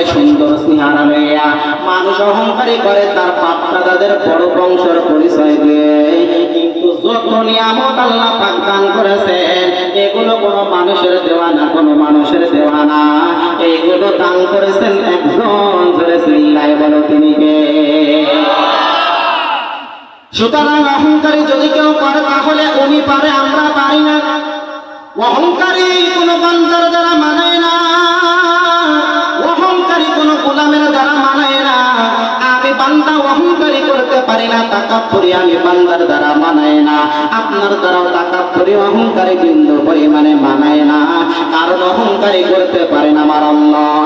করে সুন্দর সিহারা লইয়া মানুষ অহংকারী করে, তার পাপটা তাদের বড় বংশের পরিচয় দিয়ে। সুতরাং অহংকারী যদি কেউ করে, তাহলে উনি পারে, আমরা পারি না। অহংকারী কোনো বান্দার দ্বারা মানায় না। গোলামের দ্বারা মানায় না, আমি বান্দা অহংকারী করতে পারি না তাকাপুরি আমি বান্দার দ্বারা মানায় না। আপনার দ্বারাও তাকাপুরি অহংকারী বিন্দু পরিমাণে মানায় না। কারণ অহংকারী করতে পারে না আমার আল্লাহ।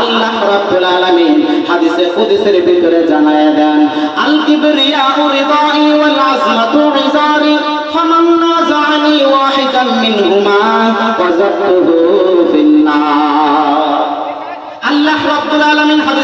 আল্লাহ রাব্বুল আলামিন হাদিসে কুদসির ভিতরে জানায় দেন, আল কিবরিয়াউ রিদাই ওয়াল আজমাতু ইজারি, ফামান নাযানি ওয়াহিদান মিনহুমা ওয়াজাতুহু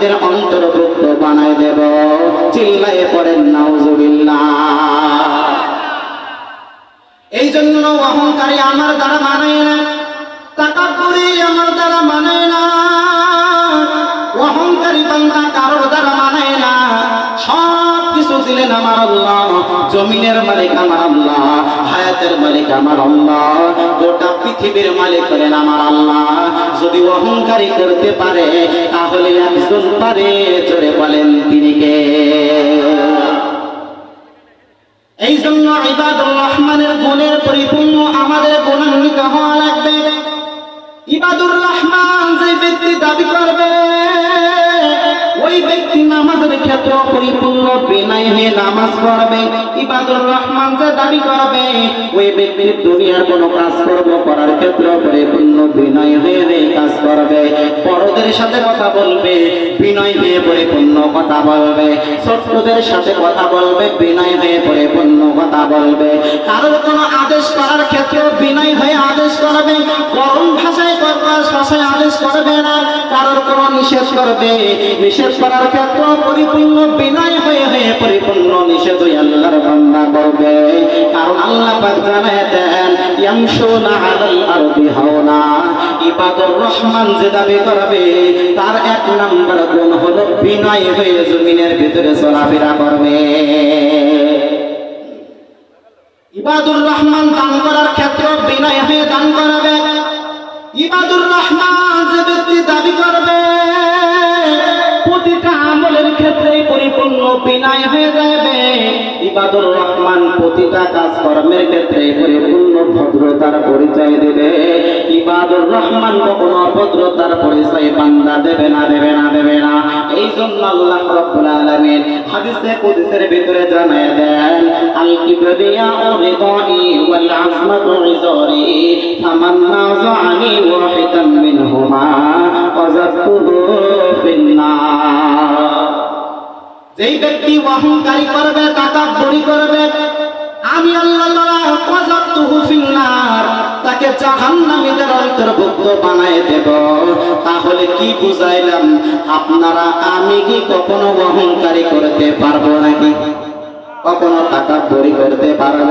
জাহান্নামীদের অন্তর্ভুক্ত বানায় দেব। চিল্লায়ে পড়েন, নাউজুবিল্লাহ। এই জন্য অহংকারী আমার দ্বারা মানায় না তাকাপুরি আমার দ্বারা মানায় না, অহংকারী বান্দা কারোর দ্বারা মানায় না। সব কিছু দিলেন আমার আল্লাহ, জমিনের মালিক আমার আল্লাহ, হায়াতের মালিক আমার আল্লাহ, গোটা পৃথিবীর মালিক হলেন আমার আল্লাহ। যদি অহংকারী করতে পারে, তাহলে একজন পারে চড়ে বলেন তিনি কে? এই জন্য ইবাদুর রহমানের গুণের পরিপূর্ণ আমাদের গুণান্বিত হওয়া লাগবে। ইবাদুর রহমান যে ব্যক্তি দাবি করবে, ওই ব্যক্তি নামাজের ক্ষেত্রে পরিপূর্ণ বিনয় হয়ে নামাজ পড়বে। ইবাদুর রহমান যে দাবি করবে, ওই ব্যক্তি দুনিয়ার কোনো কাজ কর্ম করার বিনয় হয়ে হয়ে কাজ করবে। বড়দের সাথে কথা বলবে, বিনয় হয়ে পরিপূর্ণ কথা বলবে। ছোট্টদের সাথে কথা বলবে, বিনয় হয়ে পরিপূর্ণ কথা বলবে। কারোর কোনো আদেশ করার ক্ষেত্রে বিনয় হয়ে আদেশ করবে। গরম ভাষায় ভাষায় আদেশ করবে না, কারোর কোনো নিষেধ বিনয় হয়ে রহমান যে দাবি করবে, তার এক নাম্বার গুণ হলো বিনয় হয়ে জমিনের ভিতরে চলাফেরা করবে। ইবাদুর রহমান দান করার ক্ষেত্রে বিনয় হয়ে দান করবে। ইবাদুর রহমান যে ব্যক্তি দাবি করবে, প্রতিটা আমলের ক্ষেত্রে পরিপূর্ণ বিনায় হয়ে যাবে। ইবাদুর রহমান প্রতিটা কাজ কর্মের ক্ষেত্রে পরিপূর্ণ ভদ্রতার পরিচয় দেবে। ইবাদুর রহমান কখনো অভদ্রতার পরিচয় বান্দা দেবে না দেবে না। যেই ব্যক্তি অহংকারী করবে তাকাব্বুরি করবে আমি আল্লাহ ওয়াজাতুহু ফিন্নার। তাকে জাহান্নামীদের অন্তর্ভুক্ত বানায় দেব। তাহলে কি বুঝাইলাম? আপনারা আমি কি কখনো অহংকারী করতে পারব নাকি? কখনো টাকা বড়ি করতে পারব?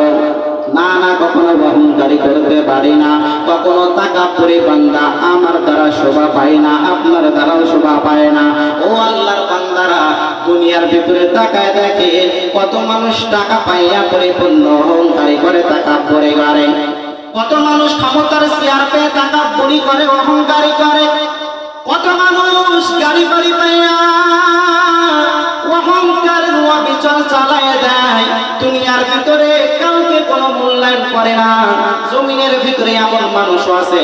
না না, কখনো অহংকারী করতে পারি না। কখনো টাকা পরে বান্দা আমার দ্বারা শোভা পায় না, আপনার দ্বারাও শোভা পায় না। ও আল্লাহর বান্দারা, দুনিয়ার ভিতরে তাকায় দেখে কত মানুষ টাকা পাইয়া পরিপূর্ণ অহংকারী করে টাকা পরে গারে কত মানুষ ক্ষমতার শেয়ার পেয়ে টাকা বড়ি করে, অহংকারী করে? কত মানুষ গাড়ি বাড়ি পাইয়া অহংকারের অবিচল চালায় দেয়? দুনিয়ার ভিতরে কাউকে কোনো মূল্যায়ন করে না। জমিনের ভিতরে এমন মানুষ আছে।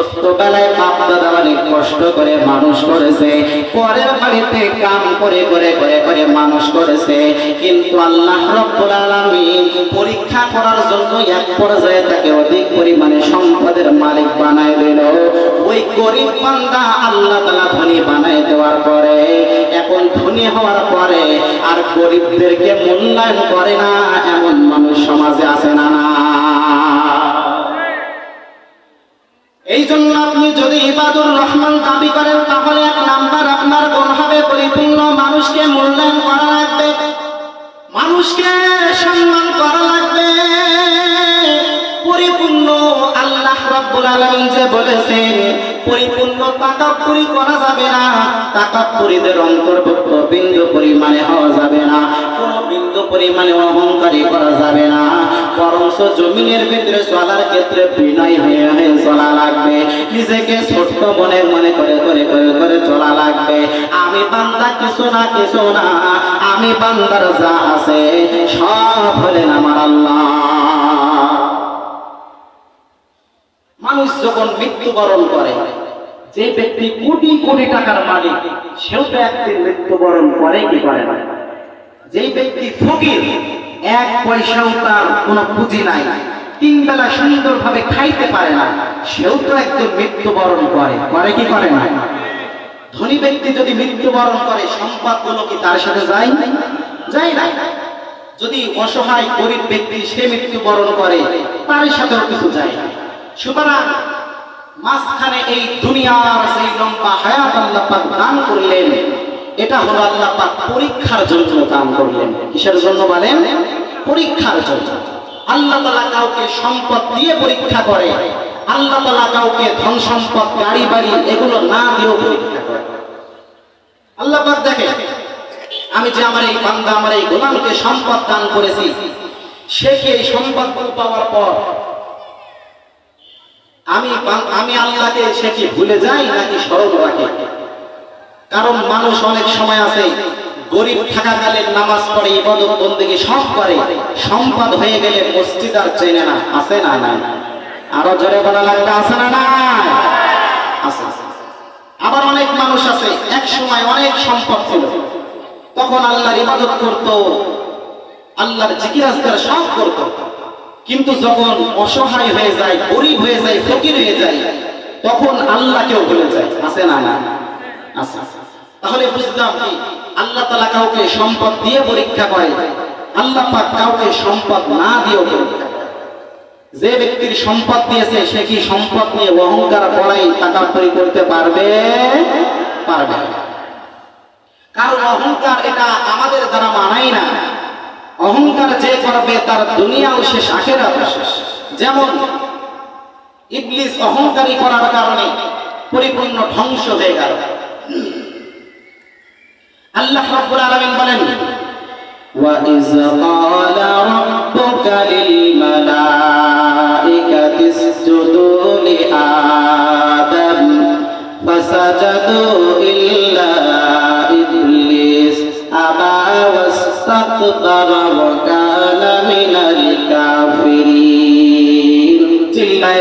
ছোট্টবেলায় বাপ দাদা অনেক কষ্ট করে মানুষ করেছে, পরের বাড়িতে কাম করে করে করে করে মানুষ করেছে। কিন্তু আল্লাহ রব্বুল আলামিন পরীক্ষা করার জন্য এক পর্যায়ে তাকে অধিক পরিমাণে সম্পদের মালিক বানায় দিল। ওই গরিব বান্দা আল্লাহ ধনী বানায় দেওয়ার পরে, এখন ধনী হওয়ার পরে আর গরিবদেরকে মূল্যায়ন করে না, এমন মানুষ সমাজে আছে না। করেন তাহলে এক নাম্বার আপনার হবে, পরিপূর্ণ মানুষকে মূল্যায়ন করা লাগবে। মানুষকে সম্মান করা লাগবে। পরিপূর্ণ আল্লাহ রাব্বুল আলামিন যে বলেছেন, পরিপূর্ণ তাকাব্বুরি করা যাবে না, তাকাব্বুরিদের অন্তর্ভুক্ত বিন্দু পরিমাণে হওয়া যাবে না, কোন বিন্দু পরিমাণে অহংকারী করা যাবে না। বরঞ্চ জমিনের ভিতরে চলার ক্ষেত্রে বিনয় হয়ে চলা লাগবে। নিজেকে ছোট্ট মনে মনে করে করে করে করে চলা লাগবে। আমি বান্দা কিছু না কিছু না, আমি বান্দার যা আছে সব হলেন আমার আল্লাহ। মানুষ যখন মৃত্যুবরণ করে, যে ব্যক্তি কোটি কোটি টাকার মালিক, সেও তো একদিন মৃত্যুবরণ করে কি করে না? যেই ব্যক্তি ফকির এক পয়সাও তার কোনো পুঁজি নাই। তিন বেলা সুন্দরভাবে খাইতে পারে না। সেও তো একদিন মৃত্যুবরণ করে। করে কি করে না? ধনী ব্যক্তি যদি মৃত্যুবরণ করে, সম্পদগুলো কি তার সাথে যায়? যায় না। যদি অসহায় গরিব ব্যক্তি সে মৃত্যুবরণ করে, তার সাথেও কিছু যায় না। সুতরাং মাঝখানে এই দুনিয়ার সেই লম্বা হায়াত আল্লাহ দান করলেন। এটা হলো আল্লাহ পাক পরীক্ষার জন্য দান করলেন। কিসের জন্য বলেন? পরীক্ষার জন্য। আল্লাহ তাআলা কাউকে সম্পদ দিয়ে পরীক্ষা করে। আল্লাহ তাআলা কাউকে ধন সম্পদ, গাড়ি বাড়ি এগুলো না দিয়েও পরীক্ষা করে। আল্লাহ পাক দেখে, আমি যে আমার এই বান্দা, আমার এই গোলামকে সম্পদ দান করেছি, সে কি এই সম্পদ পাওয়ার পর আমি আমি আল্লাহকে সে কি ভুলে যাই নাকি স্মরণ রাখে? কারণ মানুষ অনেক সময় আছে, গরিব থাকাকালীন নামাজ পড়ে, ইবাদত বন্দেগী সব করে, সম্পদ হয়ে গেলে মসজিদ আর চেনে না, আছে না না আরও জোরে বলা লাগবে, আছে না না আছে। আবার অনেক মানুষ আছে, এক সময় অনেক সম্পদ ছিল। তখন আল্লাহর ইবাদত করত, আল্লাহর জিকির আজকার সব করত। কিন্তু যখন অসহায় হয়ে যায়, গরিব হয়ে যায়, ফকির হয়ে যায়, তখন আল্লাহকেও ভুলে যায়, আছে না না আছে আছে। তাহলে বুঝলাম কি? আল্লাহ তালা কাউকে সম্পদ দিয়ে পরীক্ষা করে আল্লাহ পাক কাউকে সম্পদ না দিয়েও পরীক্ষা যে ব্যক্তির সম্পদ দিয়েছে, সে কি সম্পদ নিয়ে অহংকার করাই টাকা তৈরি করতে পারবে? পারবে। কারণ অহংকার এটা আমাদের দ্বারা মানাই না। অহংকার যে করবে তার দুনিয়াও শেষ, আখেরাতও শেষ। যেমন ইবলিস অহংকারী করার কারণে পরিপূর্ণ ধ্বংস হয়ে গেল। আল্লাহ রাব্বুল আলামিন বলেন, ওয়া ইজ ক্বালা রাব্বুকা লিল মালাইকাতি ইসজুদু লি আদম, ফাসাজাদু ইল্লা ইবলিস, আবা ওয়াসতাকবার ওয়া কানা মিনাল কাফিরিন।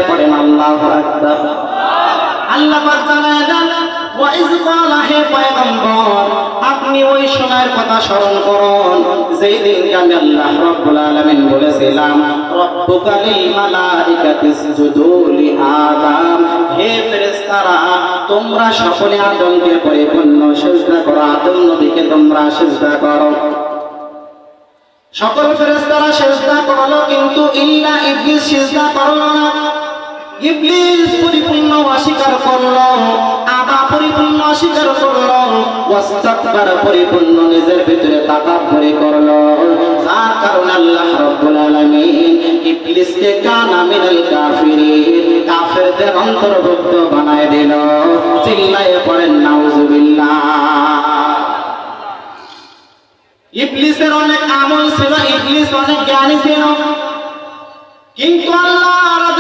পড়েন আল্লাহু আকবার। আল্লাহ পাক জানায় ক্বালা হে পয়গম্বর আপনি ওই সময়ের কথা স্মরণ করুন। যেই দিন আমি আল্লাহ রাব্বুল আলামিন বলেছিলাম মালাইকাতি ইসজুদু লি আদম। হে ফেরেশতারা, তোমরা সকলে আদমকে পরিপূর্ণ সিজদা করো, আদম নবীকে তোমরা সিজদা করো। সকল ফেরেশতারা সিজদা করল, কিন্তু ইল্লা ইবলিস সিজদা করল না। ইবলিস পরিপূর্ণ অস্বীকার করল আবা পরিপূর্ণ অস্বীকার করল, ওয়াস্তাকবার পরিপূর্ণ নিজের ভিতরে তাকাব্বুরি করল। যার কারণে আল্লাহ রাব্বুল আলামিন ইবলিসকে কানা মিনাল কাফিরিন, কাফেরদের অন্তর্ভুক্ত বানায় দিল। চিল্লায়ে পড়েন, নাউজুবিল্লাহ। ইবলিসের অনেক আমল ছিল, ইবলিস অনেক জ্ঞানী ছিল। কিন্তু আল্লাহর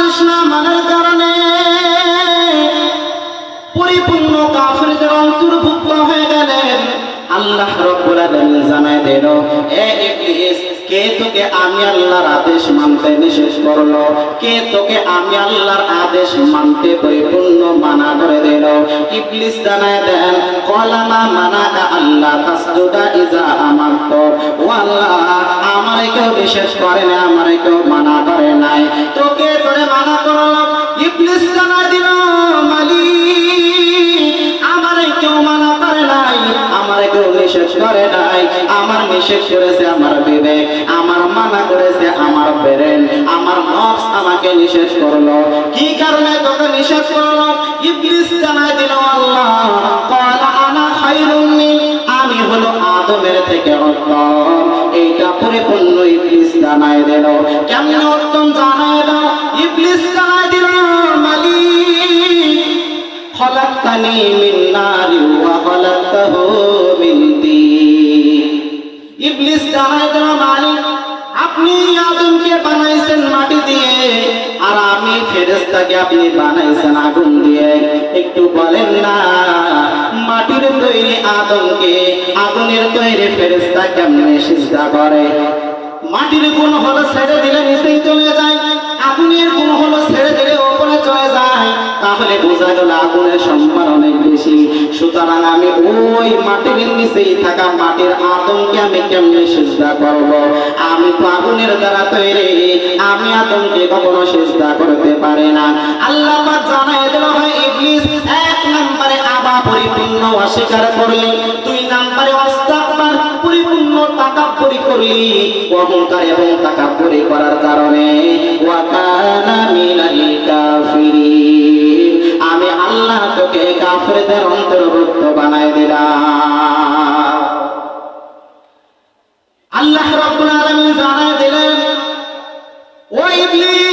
আদেশ না মানার কারণে পরিপূর্ণ কাফেরদের অন্তর্ভুক্ত হয়ে গেলেন। আল্লাহ রব্বুল আলামিন জানায় দিল, এ ইবলিস, কে তোকে আমি আল্লাহর আদেশ মানতে নিষেধ করল? কে তোকে আমি আল্লাহর আদেশ মানতে পরিপূর্ণ মানা করে দিল? ইবলিস জানায় দেন, কলামা মানাকা আল্লাহ তাসজুদা ইজা আমারত। ও আমারে কেউ বিশেষ করে না আমারে কেউ মানা করে নাই। তোকে তোরে মানা করল ইবলিস জানায় দিল আমারে কেউ মানা করে নাই আমারে কেউ নিষেধ করে নাই। আমার নিষেধ করেছে আমার বিবেক, আমার মানা করেছে আমার বেরেন, আমার নফস আমাকে নিষেধ করল। কি কারণে তোকে নিষেধ করল ইবলিস জানাই দিল, আল্লাহ ক্বালা আনা খায়রুম মিন, আমি হলো আদমের থেকে উত্তম পরিপূর্ণ ইবলিস জানায় দিল। কেমন উত্তম জানায় দাও ইবলিস জানায় দিল, মালিক, খলাক্তানি মিন নারি ওয়া খলাক্তাহু মিন তিন ইবলিস জানায় দিল, মালিক আপনি আদমকে বানাইছেন মাটি দিয়ে, আর আমি ফেরেস্তাকে আপনি বানাইছেন আগুন দিয়ে। একটু বলেন না, মাটির তৈরি আদমকে আগুনের তৈরি ফেরেস্তা কেমনে সিজদা করে? মাটির গুণ হলো ছেড়ে দিলে নিচেই চলে যায়। আগুনের গুণ হলো ছেড়ে দিলে ওপরে চলে যায়। তাহলে বোঝা গেল আগুনের সম্মান অনেক বেশি। সুতরাং আমি ওই মাটির নিচেই থাকা মাটির আতঙ্কে আমি কেমনে চেষ্টা করব? আমি তো আগুনের দ্বারা তৈরি। আমি আতঙ্কে কখনো চেষ্টা করতে পারি না। আল্লাহ পাক জানাই দিল হয় ইবলিস, এক নম্বরে আবা পরিপূর্ণ অস্বীকার করলি, দুই নম্বরে করলি অহংকার এবং তাকাব্বুরি করার কারণে। আমি আল্লাহ তোকে কাফেরদের অন্তর্ভুক্ত বানাই দিলাম। আল্লাহ রাব্বুল আলামিন জানাই দিলেন, ও ইবলিস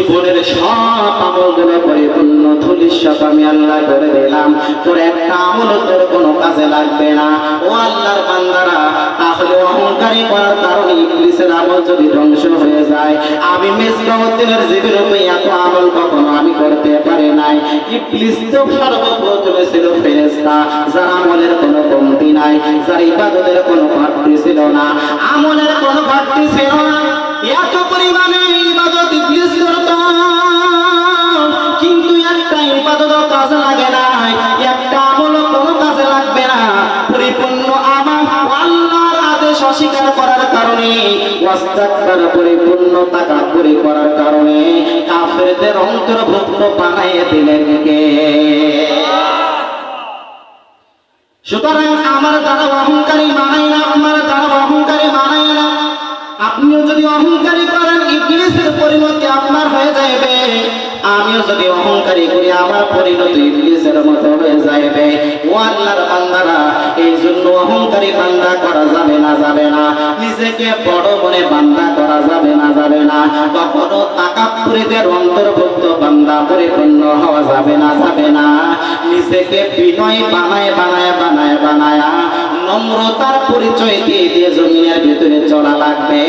জীবনের সব আমলগুলো পরিপূর্ণ ধুলিস্বাপ আমি আল্লাহ করে দিলাম। তোর একটা আমল তোর কোনো কাজে লাগবে না। ও আল্লাহর বান্দারা, তাহলে অহংকারী করার কারণে ইবলিসের আমল যদি ধ্বংস হয়ে যায়, আমি মেসবাউদ্দিনের জীবের এত আমল কখনো আমি করতে পারি নাই। ইবলিস তো সর্বপ্রথমে ছিল ফেরেশতা, যার আমলের কোনো কমতি নাই, যার ইবাদতের কোনো ঘাটতি ছিল না। আমলের কোনো ঘাটতি ছিল না। এত পরিমাণে ইবাদত অস্বীকার করার কারণে ওয়াস্তাকবার পরিপূর্ণ তাকাব্বুরি করার কারণে কাফেরদের অন্তর্ভুক্ত বানাইয়ে দিলেন কে? সুতরাং আমার দ্বারা অহংকারী মানাই না, আমার দ্বারা অহংকারী মানাই না। আপনিও যদি অহংকারী করেন, ইবলিসের পরিণতি আপনার হয়ে যাবে আমিও যদি অহংকারী করি, আমার পরিণতি ইবলিসের মতো হয়ে যাবে ও আল্লাহর বান্দারা, এই জন্য অহংকারী বান্দা করা যাবে না যাবে না। নিজেকে বড় মনে বান্দা করা যাবে না যাবে না। কখনো তাকাপুরীদের অন্তর্ভুক্ত বান্দা পরিপূর্ণ হওয়া যাবে না যাবে না। নিজেকে বিনয় বানায় বানায় বানায় বানায় নম্রতার পরিচয় দিয়ে দিয়ে জমিনের ভিতরে চলা লাগবে।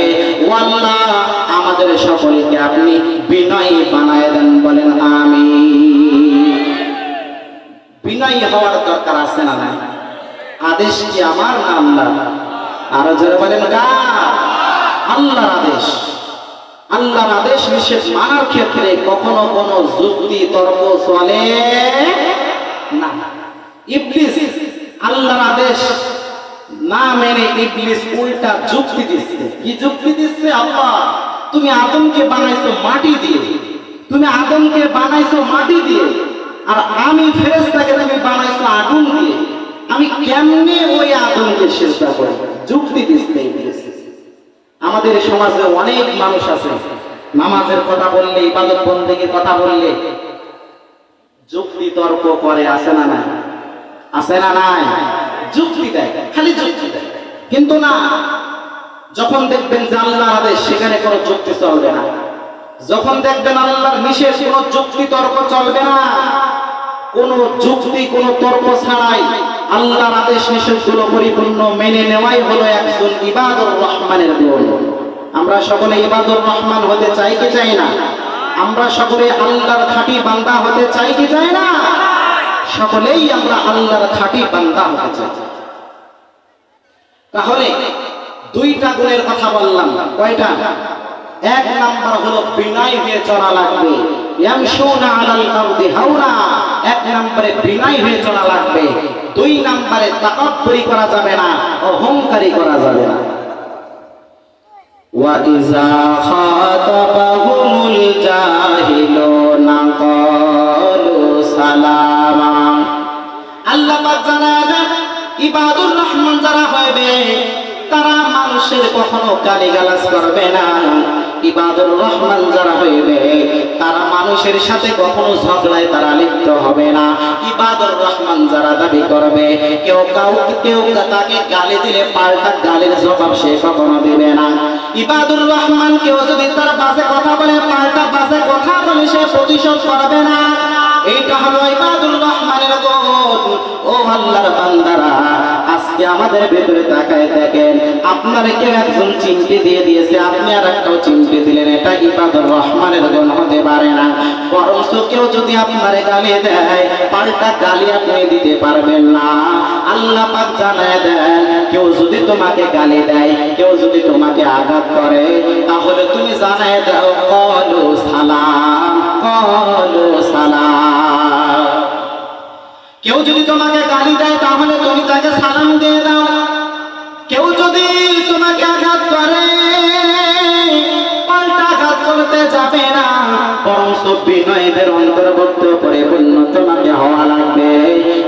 ও আল্লাহ, আমাদের সকলকে আপনি বিনয় বানায় দেন বলেন আমি বিনয় হওয়ার দরকার আছে না আদেশ কি আমার না আল্লাহ আরও জোরে বলেন গা আল্লাহর আদেশ। আল্লাহর আদেশ নিষেধ মানার ক্ষেত্রে কখনো কোনো যুক্তি, তর্ক চলে না। ইবলিস, আল্লাহর আদেশ না মেনে ইবলিস উল্টা যুক্তি দিচ্ছে। কি যুক্তি দিচ্ছে? আল্লাহ, তুমি আদমকে বানাইছো মাটি দিয়ে। তুমি আদমকে বানাইছো মাটি দিয়ে, আর আমি ফেরেশতাকে তুমি বানাইছো আগুন দিয়ে। আমি কেমনে ওই আদমকে চেষ্টা করি যুক্তি ইবলিস আমাদের সমাজে অনেক মানুষ আছে, নামাজের কথা বললে, ইবাদত বন্দেগীর কথা বললে, যুক্তি তর্ক করে আসে না নাই? আছে না নাই? যুক্তি দেয়, খালি যুক্তি দেয়। কিন্তু না, যখন দেখবেন যে আদেশ, সেখানে কোনো যুক্তি চলবে না। যখন দেখবেন আল্লাহর নিষেধ কোনো যুক্তি তর্ক চলবে না, কোনো যুক্তি, কোনো তর্ক ছাড়াই আল্লাহর আদেশ নিষেধগুলো পরিপূর্ণ মেনে নেওয়াই হলো একজন ইবাদুর রহমানের গুণ। আমরা সকলে ইবাদুর রহমান হতে চাই কি চাই না? আমরা সকলে আল্লাহর খাঁটি বান্দা হতে চাই কি চাই না? সকলেই আমরা আল্লাহর খাঁটি বান্দা হতে চাই। তাহলে দুইটা গুণের কথা বললাম। কয়টা? এক নাম্বার হলো বিনাই হয়ে চলা লাগবে। ইয়ামশুনা আলাল আরদি হাওরা এক নম্বরে হয়ে চলা লাগবে। দুই তাকাব্বুরি করা যাবে না করা যাবে না। ওয়া খাতাবাহুমুল সালামা। আল্লাহ পাক ইবাদুর রহমান যারা হবে তারা মানুষের কখনো গালিগালাজ করবে না। ইবাদুর রহমান যারা হইবে, তারা মানুষের সাথে কখনো ঝগড়ায় তারা লিপ্ত হবে না। ইবাদুর রহমান যারা দাবি করবে, কেউ কাউকে, কেউ তাকে গালি দিলে পাল্টা গালির জবাব সে কখনো দিবে না। ইবাদুর রহমান কেউ যদি তার বাসে কথা বলে, পাল্টা বাসে কথা বলে সে প্রতিশোধ করবে না। এইটা হলো ইবাদুর রহমানের গুণ। ও আল্লাহর বান্দারা আজকে আমাদের ভেতরে তাকায় দেখেন, আপনার একজন চিমটি দিয়ে দিয়েছে, আপনি আর একটাও চিমটি দিলেন, এটা ইবাদুর রহমানের গুণ হতে পারে না। বরঞ্চ কেউ যদি আপনার গালি দেয়, পাল্টা গালি আপনি দিতে পারবেন না। আল্লাহ পাক জানায় দেন, কেউ যদি তোমাকে গালি দেয়, কেউ যদি তোমাকে আঘাত করে, তাহলে তুমি জানায় দাও, কলু সালাম কলু সালাম। কেউ যদি তোমাকে গালি দেয়, তাহলে তুমি তাকে সালাম দিয়ে দাও। কেউ যদি তোমাকে আঘাত করে আঘাত করতে যাবে না। বরং বিনয়দের অন্তর্ভুক্ত পরিপূর্ণ তোমাকে হওয়া লাগবে।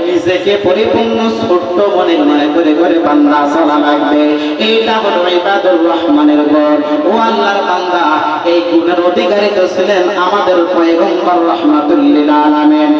নিজেকে পরিপূর্ণ ছোট্ট মনে মনে করে করে বান্দা চলা লাগবে। এইটা হলো ইবাদুর রহমানের গুণ। ও আল্লাহর বান্দা, এই গুণের অধিকারী তো ছিলেন আমাদের পয়গম্বর রহমাতুল্লিল আলামিন।